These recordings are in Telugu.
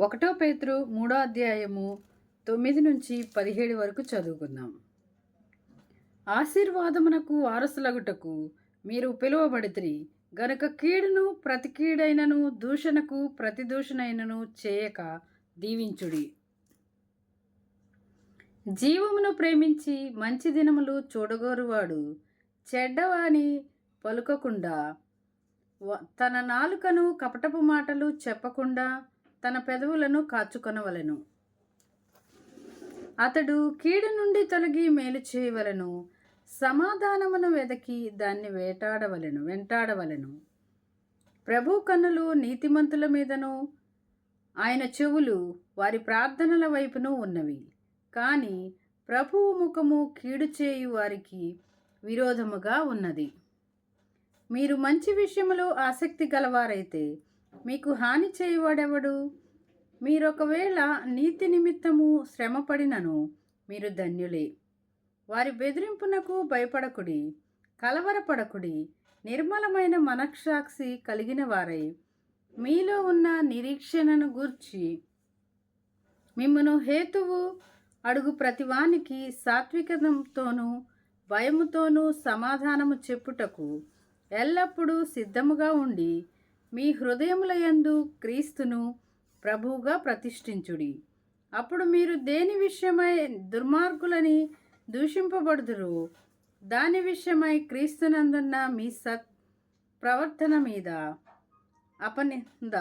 ఒకటో పేతురు మూడో అధ్యాయము తొమ్మిది నుంచి పదిహేడు వరకు చదువుకుందాం. ఆశీర్వాదమునకు వారసులగుటకు మీరు పిలువబడితిరి. గనుక కీడును ప్రతి కీడైనను దూషణకు ప్రతి దూషణైనను చేయక దీవించుడి. జీవమును ప్రేమించి మంచి దినములు చూడగోరువాడు చెడ్డవాని పలుకకుండా తన నాలుకను కపటపు మాటలు చెప్పకుండా తన పెదవులను కాచుకొనవలెను. అతడు కీడు నుండి తొలగి మేలు చేయవలెను. సమాధానమును వెదకి దాన్ని వేటాడవలెను వెంటాడవలెను. ప్రభు కన్నులు నీతిమంతుల మీదను ఆయన చెవులు వారి ప్రార్థనల వైపును ఉన్నవి. కానీ ప్రభువు ముఖము కీడు చేయు వారికి విరోధముగా ఉన్నది. మీరు మంచి విషయములో ఆసక్తి గలవారైతే మీకు హాని చేయువాడెవడు? మీరొకవేళ నీతి నిమిత్తము శ్రమపడినను మీరు ధన్యులే. వారి బెదిరింపునకు భయపడకుడి కలవరపడకుడి నిర్మలమైన మనక్షాక్షి కలిగిన వారై. మీలో ఉన్న నిరీక్షణను గూర్చి మిమ్మను హేతువు అడుగు ప్రతివానికి సాత్వికతంతోనూ భయముతోనూ సమాధానము చెప్పుటకు ఎల్లప్పుడూ సిద్ధముగా ఉండి మీ హృదయములయందు క్రీస్తును ప్రభువుగా ప్రతిష్ఠించుడి. అప్పుడు మీరు దేని విషయమై దుర్మార్గులని దూషింపబడుదురు? దాని విషయమై క్రీస్తునందున్న మీ సత్ ప్రవర్తన మీద అపనింద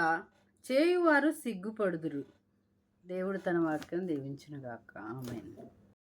చేయువారు సిగ్గుపడుదురు. దేవుడు తన వాక్యం దీవించినగాక. ఆమెన్.